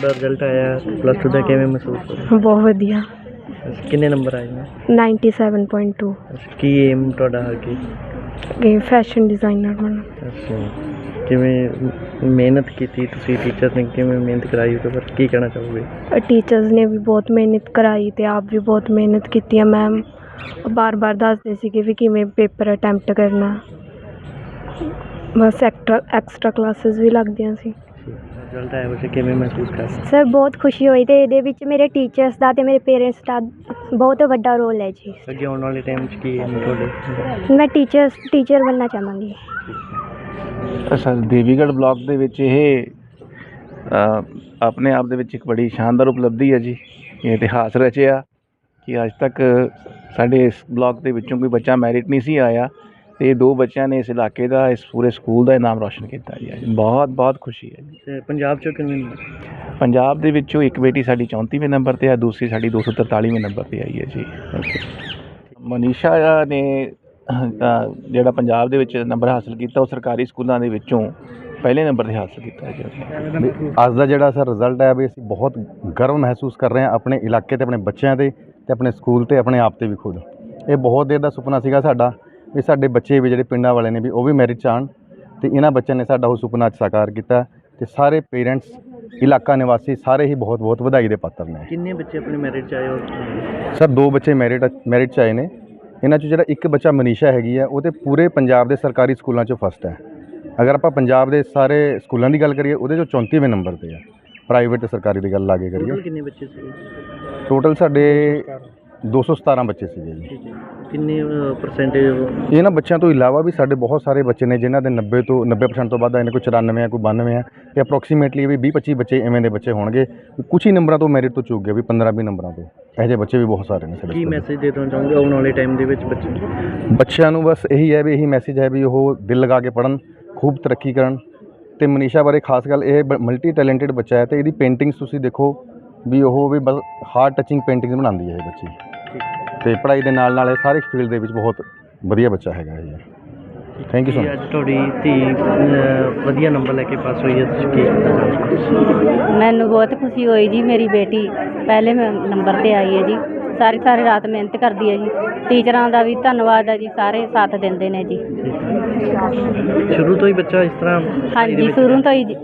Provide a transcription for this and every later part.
ਦਾ result ਆਇਆ plus 2 ਦਾ ਕਿਵੇਂ ਮਹਿਸੂਸ ਹੋ ਰਿਹਾ ਬਹੁਤ ਵਧੀਆ। ਕਿੰਨੇ ਨੰਬਰ ਆਏ ਨੇ? 97.2 ਅੱਛਾ, ਕੀ ਏਮ ਤੁਹਾਡਾ ਅੱਗੇ? ਇਹ ਫੈਸ਼ਨ ਡਿਜ਼ਾਈਨਰ ਬਣਨਾ ਅੱਛਾ ਕਿਵੇਂ ਮਿਹਨਤ ਕੀਤੀ ਤੁਸੀਂ ਟੀਚਰ ਨੇ ਕਿਵੇਂ ਮਿਹਨਤ ਕਰਾਈ ਉਹਦੇ ਪਰ ਕੀ ਕਹਿਣਾ ਚਾਹੋਗੇ? ਟੀਚਰਸ ਨੇ ਵੀ ਬਹੁਤ ਮਿਹਨਤ ਕਰਾਈ ਤੇ ਆਪ ਵੀ ਬਹੁਤ ਮਿਹਨਤ ਕੀਤੀ ਹੈ ਮੈਮ ਬਾਰ-ਬਾਰ ਦੱਸਦੇ ਸੀਗੇ ਵੀ ਕਿਵੇਂ ਪੇਪਰ ਅਟੈਂਪਟ ਕਰਨਾ। ਬਸ ਐਕਸਟਰਾ ਐਕਸਟਰਾ ਕਲਾਸਿਸ ਵੀ ਲੱਗਦੀਆਂ ਸੀ। ਰਿਜ਼ਲਟ ਆਇਆ ਵੈਸੇ ਕਿਵੇਂ ਮਹਿਸੂਸ ਕਰ ਰਹੇ? ਸਰ ਬਹੁਤ ਖੁਸ਼ੀ ਹੋਈ ਤੇ ਇਹਦੇ ਵਿੱਚ ਮੇਰੇ ਟੀਚਰਸ ਦਾ ਤੇ ਮੇਰੇ ਪੇਰੈਂਟਸ ਦਾ ਬਹੁਤ ਵੱਡਾ ਰੋਲ ਹੈ ਜੀ। ਅੱਗੇ ਆਉਣ ਵਾਲੇ ਟਾਈਮ 'ਚ ਕੀ ਏਮ ਤੁਹਾਡੇ? ਮੈਂ ਟੀਚਰਸ ਟੀਚਰ ਬਣਨਾ ਚਾਹਾਂਗੀ। ਅੱਛਾ ਦੇਵੀਗੜ੍ਹ ਬਲਾਕ ਦੇ ਵਿੱਚ ਇਹ ਅ, ਆਪਣੇ ਆਪ ਦੇ ਵਿੱਚ ਇੱਕ ਬੜੀ ਸ਼ਾਨਦਾਰ ਉਪਲਬਧੀ ਹੈ ਜੀ। ਇਹ ਇਤਿਹਾਸ ਰਚਿਆ ਕਿ ਅੱਜ ਤੱਕ ਸਾਡੇ ਇਸ ਬਲਾਕ ਦੇ ਵਿੱਚੋਂ ਕੋਈ ਬੱਚਾ ਮੈਰਿਟ ਨਹੀਂ ਸੀ ਆਇਆ। ਤੇ ਇਹ ਦੋ ਬੱਚਿਆਂ ਨੇ ਇਸ ਇਲਾਕੇ ਦਾ ਇਸ ਪੂਰੇ ਸਕੂਲ ਦਾ ਇਨਾਮ ਰੌਸ਼ਨ ਕੀਤਾ ਜੀ। ਅੱਜ ਬਹੁਤ ਬਹੁਤ ਖੁਸ਼ੀ ਹੈ ਜੀ। ਤੇ ਪੰਜਾਬ 'ਚੋਂ ਕਿੰਨੇ ਪੰਜਾਬ ਦੇ ਵਿੱਚੋਂ ਇੱਕ ਬੇਟੀ ਸਾਡੀ 34ਵੇਂ ਨੰਬਰ ਤੇ ਹੈ ਦੂਸਰੀ ਸਾਡੀ 243ਵੇਂ ਨੰਬਰ ਤੇ ਆਈ ਹੈ ਜੀ। ਮਨੀਸ਼ਾ ਨੇ ਜਿਹੜਾ ਪੰਜਾਬ ਦੇ ਵਿੱਚ ਨੰਬਰ ਹਾਸਲ ਕੀਤਾ ਉਹ ਸਰਕਾਰੀ ਸਕੂਲਾਂ ਦੇ ਵਿੱਚੋਂ ਪਹਿਲੇ ਨੰਬਰ ਤੇ ਹਾਸਲ ਕੀਤਾ ਜੀ। ਉਹਨੇ ਅੱਜ ਦਾ ਜਿਹੜਾ ਸਰ ਰਿਜ਼ਲਟ ਹੈ ਵੀ ਅਸੀਂ ਬਹੁਤ ਗਰਵ ਮਹਿਸੂਸ ਕਰ ਰਹੇ ਹਾਂ ਆਪਣੇ ਇਲਾਕੇ ਤੇ ਆਪਣੇ ਬੱਚਿਆਂ ਤੇ ਤੇ ਆਪਣੇ ਸਕੂਲ ਤੇ ਆਪਣੇ ਆਪ ਤੇ ਵੀ ਖੁਦ। ਇਹ ਬਹੁਤ ਦੇਰ ਦਾ ਸੁਪਨਾ ਸੀਗਾ ਸਾਡਾ ਵੀ ਸਾਡੇ ਬੱਚੇ ਵੀ ਜਿਹੜੇ ਪਿੰਡਾਂ ਵਾਲੇ ਨੇ ਵੀ ਉਹ ਵੀ ਮੈਰਿਟ 'ਚ ਆਉਣ ਤੇ ਇਹਨਾਂ ਬੱਚਿਆਂ ਨੇ ਸਾਡਾ ਉਹ ਸੁਪਨਾ ਅੱਜ ਸਾਕਾਰ ਕੀਤਾ ਤੇ ਸਾਰੇ ਪੇਰੈਂਟਸ ਇਲਾਕਾ ਨਿਵਾਸੀ ਸਾਰੇ ਹੀ ਬਹੁਤ ਬਹੁਤ ਵਧਾਈ ਦੇ ਪਾਤਰ ਨੇ। ਕਿੰਨੇ ਬੱਚੇ ਆਪਣੇ ਮੈਰਿਟ 'ਚ ਆਏ ਹੋ ਸਰ ਦੋ ਬੱਚੇ ਮੈਰਿਟ ਮੈਰਿਟ 'ਚ ਆਏ ਨੇ। ਇਹਨਾਂ 'ਚ ਜਿਹੜਾ ਇੱਕ ਬੱਚਾ ਮਨੀਸ਼ਾ ਹੈਗੀ ਹੈ ਉਹ ਤੇ ਪੂਰੇ ਪੰਜਾਬ ਦੇ ਸਰਕਾਰੀ ਸਕੂਲਾਂ 'ਚੋਂ ਫਸਟ ਹੈ। ਅਗਰ ਆਪਾਂ ਪੰਜਾਬ ਦੇ ਸਾਰੇ ਸਕੂਲਾਂ ਦੀ ਗੱਲ ਕਰੀਏ ਉਹਦੇ 'ਚੋਂ 34ਵੇਂ ਨੰਬਰ ਤੇ ਆ। ਪ੍ਰਾਈਵੇਟ ਤੇ ਸਰਕਾਰੀ ਦੀ ਗੱਲ ਲਾਗੇ ਕਰੀਏ। ਕਿੰਨੇ ਬੱਚੇ ਸੀ? ਟੋਟਲ ਸਾਡੇ 217 ਬੱਚੇ ਸੀਗੇ ਜੀ। ਠੀਕ ਹੈ ਕਿੰਨੇ ਪਰਸੈਂਟੇਜ ਇਹਨਾਂ ਬੱਚਿਆਂ ਤੋਂ ਇਲਾਵਾ ਵੀ ਸਾਡੇ ਬਹੁਤ ਸਾਰੇ ਬੱਚੇ ਨੇ ਜਿਨ੍ਹਾਂ ਦੇ 90 ਤੋਂ 90% ਤੋਂ ਵੱਧ ਆਏ ਨੇ ਕੋਈ 94 ਆ ਕੋਈ 92 ਆ ਤੇ ਅਪਰੋਕਸੀਮੇਟਲੀ ਵੀ 20 25 ਬੱਚੇ ਐਵੇਂ ਦੇ ਬੱਚੇ ਹੋਣਗੇ। ਕੁਝ ਹੀ ਨੰਬਰਾਂ ਤੋਂ ਮੈਰਿਟ ਤੋਂ ਚੁੱਕ ਗਏ ਵੀ 15 20 ਨੰਬਰਾਂ ਤੋਂ। ਇਹੋ ਜਿਹੇ ਬੱਚੇ ਵੀ ਬਹੁਤ ਸਾਰੇ ਨੇ ਸਾਡੇ ਕੀ। ਮੈਸੇਜ ਦੇ। ਦੇਣਾ ਚਾਹੋਗੇ ਆਉਣ ਵਾਲੇ ਟਾਈਮ ਦੇ ਵਿੱਚ ਬੱਚੇ ਬੱਚਿਆਂ ਨੂੰ ਬਸ ਇਹੀ ਹੈ ਵੀ ਇਹੀ ਮੈਸੇਜ ਹੈ ਵੀ ਉਹ ਦਿਲ ਲਗਾ ਕੇ ਪੜਨ ਖੂਬ ਤਰੱਕੀ ਕਰਨ। ਤੇ ਮਨੀਸ਼ਾ ਬਾਰੇ ਖਾਸ ਗੱਲ ਇਹ ਮਲਟੀ ਟੈਲੈਂਟਡ ਬੱਚਾ ਹੈ ਤੇ ਇਹਦੀ ਪੇਂਟਿੰਗਸ ਤੁਸੀਂ ਦੇਖੋ ਵੀ ਉਹ ਵੀ ਬਸ ਹਾਰਟ ਟੱਚਿੰਗ ਪੇਂਟਿੰਗਸ ਬਣਾਉਂਦੀ ਹੈ ਇਹ ਬੱਚੀ। ਤੇ ਪੜ੍ਹਾਈ ਦੇ ਨਾਲ ਨਾਲ ਇਹ ਸਾਰੇ ਫੀਲਡ ਦੇ ਵਿੱਚ ਬਹੁਤ ਵਧੀਆ ਬੱਚਾ ਹੈਗਾ ਇਹ। ਥੈਂਕ ਯੂ ਸੋ ਮਚ ਅੱਜ ਤੁਹਾਡੀ ਧੀ ਅਹ, ਵਧੀਆ ਨੰਬਰ ਲੈ ਕੇ ਪਾਸ ਹੋਈ ਹੈ ਤੁਸੀਂ ਕੀ ਕਹਿਣਾ ਚਾਹੋਗੇ? ਮੈਨੂੰ ਬਹੁਤ ਖੁਸ਼ੀ ਹੋਈ ਜੀ ਮੇਰੀ ਬੇਟੀ ਪਹਿਲੇ ਮ- ਨੰਬਰ ਤੇ ਆਈ ਹੈ ਜੀ। ਸਾਰੀ ਸਾਰੀ ਰਾਤ ਮਿਹਨਤ ਕਰਦੀ ਹੈ ਜੀ। ਟੀਚਰਾਂ ਦਾ ਵੀ ਧੰਨਵਾਦ ਹੈ ਜੀ ਸਾਰੇ ਸਾਥ ਦਿੰਦੇ ਨੇ ਜੀ। ਸ਼ੁਰੂ ਤੋਂ ਹੀ ਬੱਚਾ ਇਸ ਤਰ੍ਹਾਂ ਹਾਂਜੀ ਸ਼ੁਰੂ ਤੋਂ ਹੀ ਜੀ।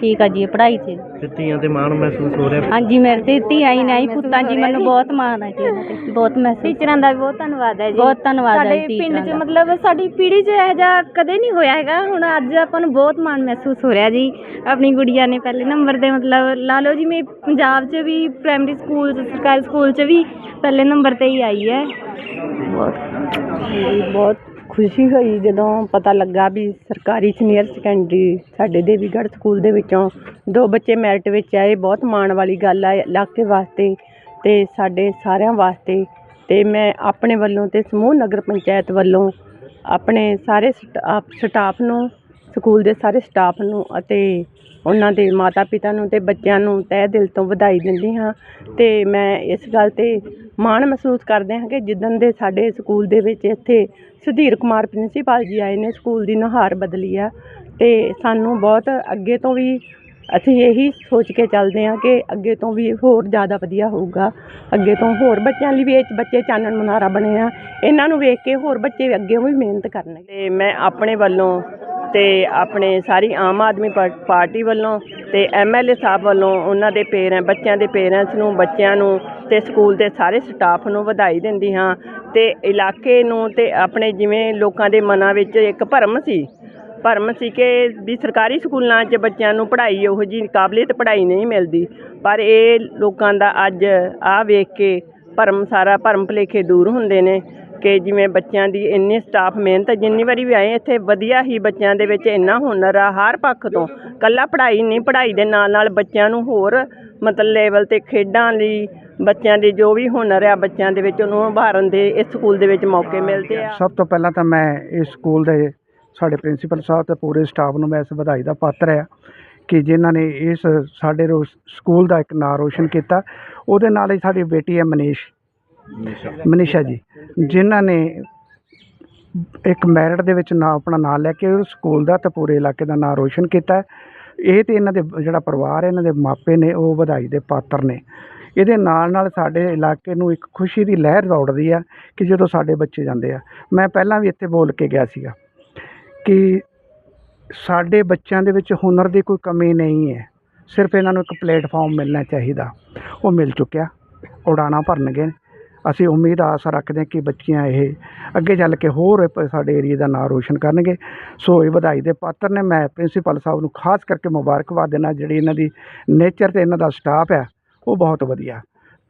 ਠੀਕ ਆ ਜੀ ਪੜ੍ਹਾਈ 'ਚ ਤੇ। ਧੀਆਂ ਤੇ ਮਾਣ ਮਹਿਸੂਸ ਹੋ ਰਿਹਾ। ਹਾਂਜੀ ਮੇਰੇ ਤੇ ਧੀਆਂ ਹੀ ਨਹੀਂ ਪੁੱਤਾਂ ਜੀ ਮੈਨੂੰ ਬਹੁਤ ਮਾਣ ਹੈ ਜੀ। ਇਹਨਾਂ ਤੇ ਬਹੁਤ ਮਹਿਸੂਸ। ਟੀਚਰਾਂ ਦਾ ਵੀ ਬਹੁਤ ਧੰਨਵਾਦ ਹੈ ਜੀ। ਬਹੁਤ ਧੰਨਵਾਦ ਹੈ ਸਾਡੇ ਜੀ ਪਿੰਡ 'ਚ ਦਾ। ਮਤਲਬ ਸਾਡੀ ਪੀੜ੍ਹੀ 'ਚ ਇਹ ਜਿਹਾ ਕਦੇ ਨਹੀਂ ਹੋਇਆ ਹੈਗਾ। ਹੁਣ ਅੱਜ ਆਪਾਂ ਨੂੰ ਬਹੁਤ ਮਾਣ ਮਹਿਸੂਸ ਹੋ ਰਿਹਾ ਜੀ। ਆਪਣੀ ਗੁੜੀਆ ਨੇ ਪਹਿਲੇ ਨੰਬਰ ਤੇ ਮਤਲਬ ਲਾ ਲਓ ਜਿਵੇਂ ਪੰਜਾਬ 'ਚ ਵੀ ਪ੍ਰਾਇਮਰੀ ਸਕੂਲ 'ਚ ਸਰਕਾਰੀ ਸਕੂਲ 'ਚ ਵੀ ਪਹਿਲੇ ਨੰਬਰ ਤੇ ਹੀ ਆਈ ਹੈ। ਬਹੁਤ ਖੁਸ਼ੀ ਹੋਈ ਜਦੋਂ ਪਤਾ ਲੱਗਾ ਵੀ ਸਰਕਾਰੀ ਸੀਨੀਅਰ ਸੈਕੰਡਰੀ ਸਾਡੇ ਦੇਵੀਗੜ੍ਹ ਸਕੂਲ ਦੇ ਵਿੱਚੋਂ ਦੋ ਬੱਚੇ ਮੈਰਿਟ ਵਿੱਚ ਆਏ। ਬਹੁਤ ਮਾਣ ਵਾਲੀ ਗੱਲ ਹੈ ਇਲਾਕੇ ਵਾਸਤੇ ਅਤੇ ਸਾਡੇ ਸਾਰਿਆਂ ਵਾਸਤੇ। ਅਤੇ ਮੈਂ ਆਪਣੇ ਵੱਲੋਂ ਅਤੇ ਸਮੂਹ ਨਗਰ ਪੰਚਾਇਤ ਵੱਲੋਂ ਆਪਣੇ ਸਾਰੇ ਸਟਾਫ ਸਟਾਫ ਨੂੰ, ਸਕੂਲ ਦੇ ਸਾਰੇ ਸਟਾਫ ਨੂੰ ਅਤੇ ਉਹਨਾਂ ਦੇ ਮਾਤਾ ਪਿਤਾ ਨੂੰ ਅਤੇ ਬੱਚਿਆਂ ਨੂੰ ਤਹਿ ਦਿਲ ਤੋਂ ਵਧਾਈ ਦਿੰਦੀ ਹਾਂ। ਅਤੇ ਮੈਂ ਇਸ ਗੱਲ ਤੇ ਮਾਣ ਮਹਿਸੂਸ ਕਰਦੇ ਹਾਂ ਕਿ ਜਿੱਦਣ ਦੇ ਸਾਡੇ ਸਕੂਲ ਦੇ ਵਿੱਚ ਇੱਥੇ ਸੁਧੀਰ ਕੁਮਾਰ ਪ੍ਰਿੰਸੀਪਲ ਜੀ ਆਏ ਨੇ, ਸਕੂਲ ਦੀ ਨੁਹਾਰ ਬਦਲੀ ਆ। ਅਤੇ ਸਾਨੂੰ ਬਹੁਤ ਅੱਗੇ ਤੋਂ ਵੀ ਅਸੀਂ ਇਹੀ ਸੋਚ ਕੇ ਚੱਲਦੇ ਹਾਂ ਕਿ ਅੱਗੇ ਤੋਂ ਵੀ ਹੋਰ ਜ਼ਿਆਦਾ ਵਧੀਆ ਹੋਊਗਾ। ਅੱਗੇ ਤੋਂ ਹੋਰ ਬੱਚਿਆਂ ਲਈ ਵੀ ਇਹ ਬੱਚੇ ਚਾਨਣ ਮੁਨਾਰਾ ਬਣੇ ਆ। ਇਹਨਾਂ ਨੂੰ ਵੇਖ ਕੇ ਹੋਰ ਬੱਚੇ ਅੱਗੇ ਵੀ ਮਿਹਨਤ ਕਰਨਗੇ। ਤੇ ਮੈਂ ਆਪਣੇ ਵੱਲੋਂ ਤੇ ਆਪਣੇ ਸਾਰੀ ਆਮ ਆਦਮੀ ਪਾ- ਪਾਰਟੀ ਵੱਲੋਂ ਤੇ ਐਮਐਲਏ ਸਾਹਿਬ ਵੱਲੋਂ ਉਹਨਾਂ ਦੇ ਪੇਰੈਂਟ ਬੱਚਿਆਂ ਦੇ ਪੇਰੈਂਟਸ ਨੂੰ, ਬੱਚਿਆਂ ਨੂੰ ਤੇ ਸਕੂਲ ਦੇ ਸਾਰੇ ਸਟਾਫ ਨੂੰ ਵਧਾਈ ਦਿੰਦੀ ਹਾਂ ਤੇ ਇਲਾਕੇ ਨੂੰ ਤੇ ਆਪਣੇ ਜਿਵੇਂ ਲੋਕਾਂ ਦੇ ਮਨਾਂ ਵਿੱਚ ਇੱਕ ਭਰਮ ਸੀ। ਭਰਮ ਸੀ ਕਿ ਵੀ ਸਰਕਾਰੀ ਸਕੂਲਾਂ 'ਚ ਬੱਚਿਆਂ ਨੂੰ ਪੜ੍ਹਾਈ ਉਹੋ ਜਿਹੀ ਕਾਬਲੀਅਤ ਪੜ੍ਹਾਈ ਨਹੀਂ ਮਿਲਦੀ। ਪਰ ਇਹ ਲੋਕਾਂ ਦਾ ਅੱਜ ਆ ਵੇਖ ਕੇ ਭਰਮ ਸਾਰਾ ਭਰਮ ਭੁਲੇਖੇ ਦੂਰ ਹੁੰਦੇ ਨੇ। ਕਿ ਜਿਵੇਂ ਬੱਚਿਆਂ ਦੀ ਇੰਨੀ ਸਟਾਫ ਮਿਹਨਤ ਜਿੰਨੀ ਵਾਰੀ ਵੀ ਆਏ ਇੱਥੇ ਵਧੀਆ ਹੀ ਬੱਚਿਆਂ ਦੇ ਵਿੱਚ ਇੰਨਾ ਹੁਨਰ ਆ ਹਰ ਪੱਖ ਤੋਂ। ਕੱਲਾ ਪੜ੍ਹਾਈ ਨਹੀਂ ਪੜ੍ਹਾਈ ਦੇ ਨਾਲ ਨਾਲ ਬੱਚਿਆਂ ਨੂੰ ਹੋਰ ਮਤਲਬ ਲੈਵਲ ਤੇ ਖੇਡਾਂ ਲਈ ਬੱਚਿਆਂ ਦੇ ਜੋ ਵੀ ਹੁਨਰ ਆ ਬੱਚਿਆਂ ਦੇ ਵਿੱਚ ਉਹਨੂੰ ਉਭਾਰਨ ਦੇ ਇਸ ਸਕੂਲ ਦੇ ਵਿੱਚ ਮੌਕੇ ਮਿਲਦੇ ਆ। ਸਭ ਤੋਂ ਪਹਿਲਾਂ ਤਾਂ ਮੈਂ ਇਸ ਸਕੂਲ ਦੇ ਸਾਡੇ ਪ੍ਰਿੰਸੀਪਲ ਸਾਹਿਬ ਤੇ ਪੂਰੇ ਸਟਾਫ ਨੂੰ ਮੈਂ ਇਸ ਵਧਾਈ ਦਾ ਪਾਤਰ ਆ ਕਿ ਜਿਨ੍ਹਾਂ ਨੇ ਇਸ ਸਾਡੇ ਸਕੂਲ ਦਾ ਇੱਕ ਨਾਂ ਰੋਸ਼ਨ ਕੀਤਾ। ਉਹਦੇ ਨਾਲ ਹੀ ਸਾਡੀ ਬੇਟੀ ਹੈ ਮਨੀਸ਼। ਮਨੀਸ਼ਾ। ਜੀ, ਜਿਨ੍ਹਾਂ ਨੇ ਇੱਕ ਮੈਰਿਟ ਦੇ ਵਿੱਚ ਨਾਂ ਆਪਣਾ ਨਾਂ ਲੈ ਕੇ ਸਕੂਲ ਦਾ ਤੇ ਪੂਰੇ ਇਲਾਕੇ ਦਾ ਨਾਂ ਰੋਸ਼ਨ ਕੀਤਾ। ਹੈ। ਇਹ ਤੇ ਇਹਨਾਂ ਦੇ ਜਿਹੜਾ ਪਰਿਵਾਰ ਹੈ, ਇਹਨਾਂ ਦੇ ਮਾਪੇ ਨੇ, ਉਹ ਵਧਾਈ ਦੇ ਪਾਤਰ ਨੇ। ਇਹਦੇ ਨਾਲ ਨਾਲ ਸਾਡੇ ਇਲਾਕੇ ਨੂੰ ਇੱਕ ਖੁਸ਼ੀ ਦੀ ਲਹਿਰ ਦੌੜਦੀ ਆ ਕਿ ਜਦੋਂ ਸਾਡੇ ਬੱਚੇ ਜਾਂਦੇ ਆ। ਮੈਂ ਪਹਿਲਾਂ ਵੀ ਇੱਥੇ ਬੋਲ ਕੇ ਗਿਆ ਸੀਗਾ ਕਿ ਸਾਡੇ ਬੱਚਿਆਂ ਦੇ ਵਿੱਚ ਹੁਨਰ ਦੀ ਕੋਈ ਕਮੀ ਨਹੀਂ ਹੈ। ਸਿਰਫ ਇਹਨਾਂ ਨੂੰ ਇੱਕ ਪਲੇਟਫਾਰਮ ਮਿਲਣਾ ਚਾਹੀਦਾ। ਉਹ ਮਿਲ ਚੁੱਕਿਆ, ਉਡਾਣਾ ਭਰਨਗੇ। ਅਸੀਂ ਉਮੀਦ ਆਸ ਰੱਖਦੇ ਹਾਂ ਕਿ ਬੱਚੀਆਂ ਇਹ ਅੱਗੇ ਚੱਲ ਕੇ ਹੋਰ ਸਾਡੇ ਏਰੀਏ ਦਾ ਨਾਂ ਰੋਸ਼ਨ ਕਰਨਗੇ। ਸੋ ਇਹ ਵਧਾਈ ਦੇ ਪਾਤਰ ਨੇ ਮੈਂ ਪ੍ਰਿੰਸੀਪਲ ਸਾਹਿਬ ਨੂੰ ਖਾਸ ਕਰਕੇ ਮੁਬਾਰਕਬਾਦ ਦੇਣਾ ਜਿਹੜੀ ਇਹਨਾਂ ਦੀ ਨੇਚਰ ਤੇ ਇਹਨਾਂ ਦਾ ਸਟਾਫ ਹੈ ਉਹ ਬਹੁਤ ਵਧੀਆ।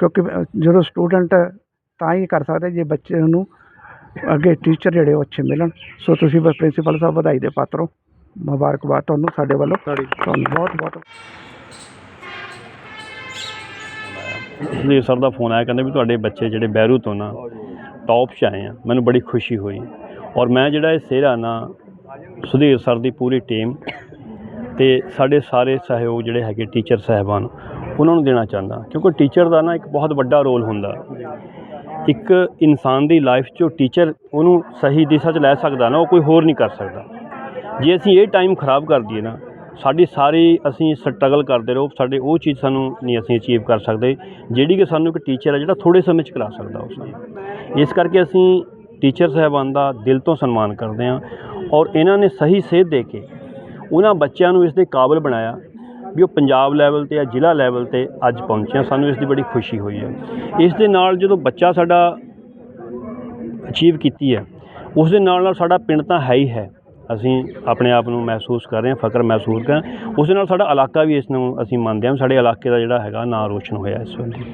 ਕਿਉਂਕਿ ਜਦੋਂ ਸਟੂਡੈਂਟ ਤਾਂ ਹੀ ਕਰ ਸਕਦੇ ਜੇ ਬੱਚੇ ਨੂੰ ਅੱਗੇ ਟੀਚਰ ਜਿਹੜੇ ਉਹ ਅੱਛੇ ਮਿਲਣ। ਸੋ ਤੁਸੀਂ ਪ੍ਰਿੰਸੀਪਲ ਸਾਹਿਬ ਵਧਾਈ ਦੇ ਪਾਤਰ ਹੋ। ਮੁਬਾਰਕਬਾਦ ਤੁਹਾਨੂੰ ਸਾਡੇ ਵੱਲੋਂ। ਤੁਹਾਨੂੰ ਬਹੁਤ ਬਹੁਤ ਸੁਖਦੇਵ ਸਰ ਦਾ ਫੋਨ ਆਇਆ ਕਹਿੰਦੇ ਵੀ ਤੁਹਾਡੇ ਬੱਚੇ ਜਿਹੜੇ ਬਹਿਰੂ ਤੋਂ ਨਾ ਟੌਪ 'ਚ ਆਏ ਆ। ਮੈਨੂੰ ਬੜੀ ਖੁਸ਼ੀ ਹੋਈ। ਔਰ ਮੈਂ ਜਿਹੜਾ ਇਹ ਸਿਹਰਾ ਨਾ ਸੁਖਦੇਵ ਸਰ ਦੀ ਪੂਰੀ ਟੀਮ ਤੇ ਸਾਡੇ ਸਾਰੇ ਸਹਿਯੋਗ ਜਿਹੜੇ ਹੈਗੇ ਟੀਚਰ ਸਾਹਿਬਾਨ ਉਹਨਾਂ ਨੂੰ ਦੇਣਾ ਚਾਹੁੰਦਾ। ਕਿਉਂਕਿ ਟੀਚਰ ਦਾ ਨਾ ਇੱਕ ਬਹੁਤ ਵੱਡਾ ਰੋਲ ਹੁੰਦਾ। ਇੱਕ ਇਨਸਾਨ ਦੀ ਲਾਈਫ 'ਚੋਂ ਟੀਚਰ ਉਹਨੂੰ ਸਹੀ ਦਿਸ਼ਾ 'ਚ ਲੈ ਸਕਦਾ ਨਾ ਉਹ ਕੋਈ ਹੋਰ ਨਹੀਂ ਕਰ ਸਕਦਾ। ਜੇ ਅਸੀਂ ਇਹ ਟਾਈਮ ਖਰਾਬ ਕਰ ਦਈਏ ਨਾ ਸਾਡੀ ਸਾਰੀ ਅਸੀਂ ਸਟਰਗਲ ਕਰਦੇ ਰਹੋ, ਸਾਡੇ ਉਹ ਚੀਜ਼ ਸਾਨੂੰ ਨਹੀਂ ਅਸੀਂ ਅਚੀਵ ਕਰ ਸਕਦੇ, ਜਿਹੜੀ ਕਿ ਸਾਨੂੰ ਇੱਕ ਟੀਚਰ ਹੈ ਜਿਹੜਾ ਥੋੜੇ ਸਮੇਂ 'ਚ ਕਰਾ ਸਕਦਾ ਉਸ ਨੂੰ। ਇਸ ਕਰਕੇ ਅਸੀਂ ਟੀਚਰ ਸਾਹਿਬਾਨ ਦਾ ਦਿਲ ਤੋਂ ਸਨਮਾਨ ਕਰਦੇ ਹਾਂ ਔਰ ਇਹਨਾਂ ਨੇ ਸਹੀ ਸੇਧ ਦੇ ਕੇ ਉਹਨਾਂ ਬੱਚਿਆਂ ਨੂੰ ਇਸ ਦੇ ਕਾਬਿਲ ਬਣਾਇਆ ਵੀ ਉਹ ਪੰਜਾਬ ਲੈਵਲ ਤੇ ਜਾਂ ਜ਼ਿਲ੍ਹਾ ਲੈਵਲ ਤੇ ਅੱਜ ਪਹੁੰਚਿਆ ਸਾਨੂੰ ਇਸ ਦੀ ਬੜੀ ਖੁਸ਼ੀ ਹੋਈ ਹੈ। ਇਸ ਦੇ ਨਾਲ ਜਦੋਂ ਬੱਚਾ ਸਾਡਾ ਅਚੀਵ ਕੀਤੀ ਹੈ, ਉਸ ਦੇ ਨਾਲ ਨਾਲ ਸਾਡਾ ਪਿੰਡ ਤਾਂ ਹੈ ਹੀ ਹੈ। ਅਸੀਂ ਆਪਣੇ ਆਪ ਨੂੰ ਮਹਿਸੂਸ ਕਰ ਰਹੇ ਹਾਂ ਫਕਰ ਮਹਿਸੂਸ ਕਰ ਉਸ ਦੇ ਨਾਲ ਸਾਡਾ ਇਲਾਕਾ ਵੀ ਇਸ ਨੂੰ ਅਸੀਂ ਮੰਨਦੇ ਹਾਂ ਵੀ ਸਾਡੇ ਇਲਾਕੇ ਦਾ ਜਿਹੜਾ ਹੈਗਾ ਨਾਂ ਰੋਸ਼ਨ ਹੋਇਆ ਇਸ ਵੇਲੇ।